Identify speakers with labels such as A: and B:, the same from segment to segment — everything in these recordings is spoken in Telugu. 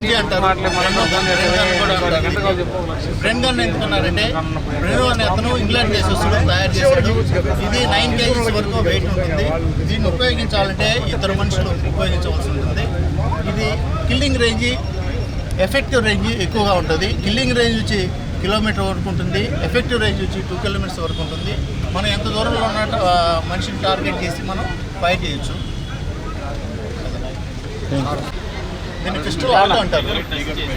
A: ఎందుకున్నారంటే ఫ్రెండ్ అనే అతను ఇంగ్లాండ్ దేశస్తుడు తయారు చేశాడు ఇది నైన్ కేజీస్ వరకు వెయిట్ ఉంటుంది. దీన్ని ఉపయోగించాలంటే ఇద్దరు మనుషులు ఉపయోగించవలసి ఉంటుంది. ఇది కిల్లింగ్ రేంజ్ ఎఫెక్టివ్ రేంజ్ ఎక్కువగా ఉంటుంది. కిల్లింగ్ రేంజ్ వచ్చి కిలోమీటర్ వరకు ఉంటుంది. ఎఫెక్టివ్ రేంజ్ వచ్చి టూ కిలోమీటర్స్ వరకు ఉంటుంది. మనం ఎంత దూరంలో ఉన్న మనిషిని టార్గెట్ చేసి మనం ఫైర్ చేయొచ్చు. దీన్ని పిస్టల్ ఆటో అంటారు.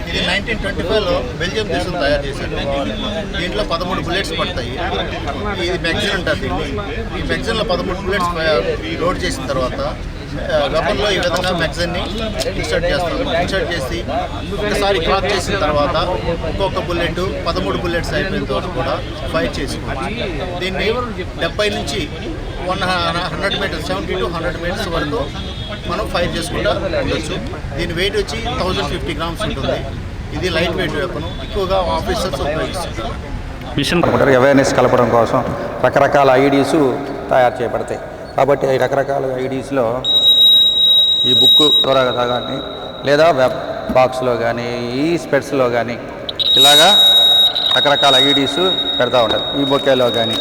A: ఇది నైన్టీన్ ట్వంటీ ఫైవ్లో బెల్జియం దేశం తయారు చేశారు. దీంట్లో పదమూడు బుల్లెట్స్ పడతాయి. ఇది మ్యాగ్జిన్ అంటారు దీన్ని. ఈ మ్యాగ్జిన్లో పదమూడు బుల్లెట్స్ లోడ్ చేసిన తర్వాత వెపన్లో ఈ విధంగా మ్యాగ్జిన్ని ఇన్సర్ట్ చేస్తాం ఇన్సర్ట్ చేసి ఒకసారి క్లాక్ చేసిన తర్వాత ఇంకొక బుల్లెట్ పదమూడు బుల్లెట్స్ అయిపోయిన తర్వాత కూడా ఫైర్ చేసుకోవచ్చు. దీన్ని డెబ్బై నుంచి one hundred metres seventy to hundred metres వరకు మనం ఫైర్ చేసుకుంటూ ఉండొచ్చు. దీని వెయిట్ వచ్చి థౌజండ్ ఫిఫ్టీ గ్రామ్స్ ఉంటుంది. ఇది లైట్ వెయిట్ వెపన్. ఎక్కువగా ఆఫీసర్స్ ఉపయోగిస్తుంటారు.
B: మిషన్
C: అనుకుంటారు అవేర్నెస్ కలపడం కోసం రకరకాల ఐడీస్ తయారు చేయబడతాయి. కాబట్టి ఈ రకరకాల ఐడీస్లో ఈ బుక్ ద్వారా కానీ లేదా వెబ్ బాక్స్లో కానీ ఈ స్పెట్స్లో కానీ ఇలాగా రకరకాల ఐడీస్ పెడతా ఉంటారు. ఈ బొకేలో కానీ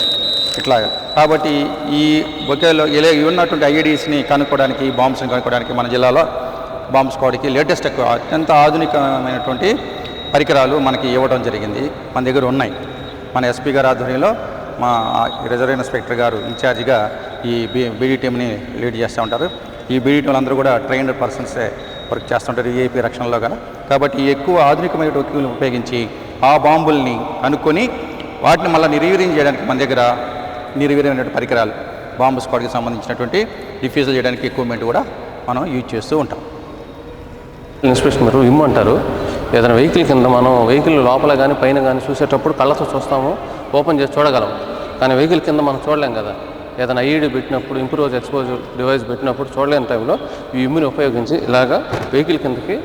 C: ఇట్లాగా. కాబట్టి ఈ బొకేలో ఇలా ఉన్నటువంటి ఐడీస్ని కనుక్కోవడానికి బాంబ్స్ని కనుక్కోవడానికి మన జిల్లాలో బాంబ్ స్క్వాడ్కి లేటెస్ట్ అత్యంత ఆధునికమైనటువంటి పరికరాలు మనకి ఇవ్వడం జరిగింది. మన దగ్గర ఉన్నాయి. మన ఎస్పీ గారి ఆధ్వర్యంలో మా రిజర్వ్ ఇన్స్పెక్టర్ గారు ఇన్ఛార్జిగా ఈ బీ బీడీ టీమ్ని లీడ్ చేస్తూ ఉంటారు. ఈ బీడీ టీంలు అందరూ కూడా ట్రైన్డ్ పర్సన్సే వర్క్ చేస్తుంటారు ఏపీ రక్షణలో కానీ కాబట్టి ఎక్కువ ఆధునికమైన టోకీలను ఉపయోగించి ఆ బాంబుల్ని అనుకొని వాటిని మళ్ళీ నిర్వీర్యం చేయడానికి మన దగ్గర నిర్వీర్యమైనటువంటి పరికరాలు బాంబు స్క్వాడ్కి సంబంధించినటువంటి డిఫ్యూజల్ చేయడానికి ఎక్విప్మెంట్ కూడా మనం యూజ్ చేస్తూ ఉంటాం.
D: ఇన్స్పెక్షన్ మీరు ఇమ్మంటారు. ఏదైనా వెహికల్ కింద మనం వెహికల్ లోపల కానీ పైన కానీ చూసేటప్పుడు కళ్ళతో చూస్తాము ఓపెన్ చేసి చూడగలం. కానీ వెహికల్ కింద మనం చూడలేం కదా. ఏదైనా ఐఈడి పెట్టినప్పుడు ఇంప్రూవ్ ఎక్స్పోజర్ డివైస్ పెట్టినప్పుడు చూడలేని టైంలో ఈ ఇమ్ముని ఉపయోగించి ఇలాగా వెహికల్ కిందకి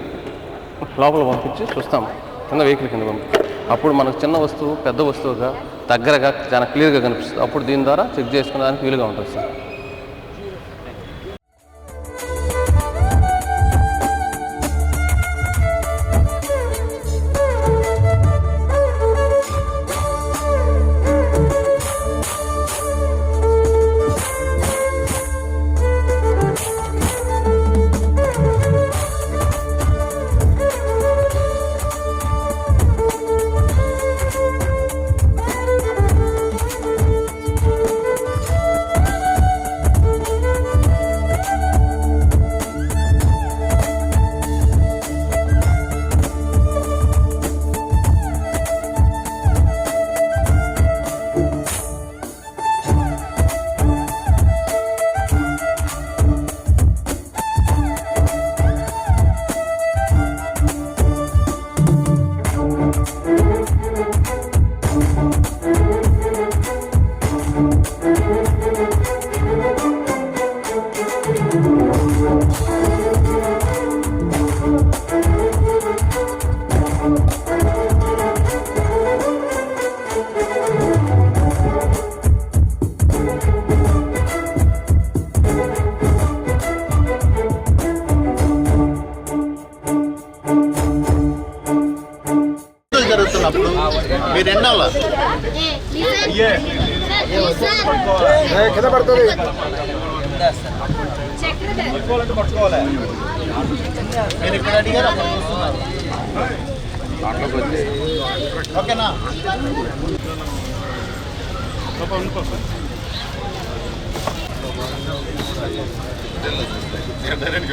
D: లోపల పంపించి చూస్తాము. కింద వెహికల్ కింద పంపించి. అప్పుడు మనకు చిన్న వస్తువు పెద్ద వస్తువుగా దగ్గరగా చాలా క్లియర్గా కనిపిస్తుంది. అప్పుడు దీని ద్వారా చెక్ చేసుకోవడానికి వీలుగా ఉంటుంది సార్.
A: ಎಣ್ಣಲ್ಲ ಕಿಂದ ಪಡ್ತದೆ మీరు ఇక్కడ అడిగారు అక్కడ చూస్తున్నారు దాంట్లోకి వచ్చి ఓకేనా డైరెక్ట్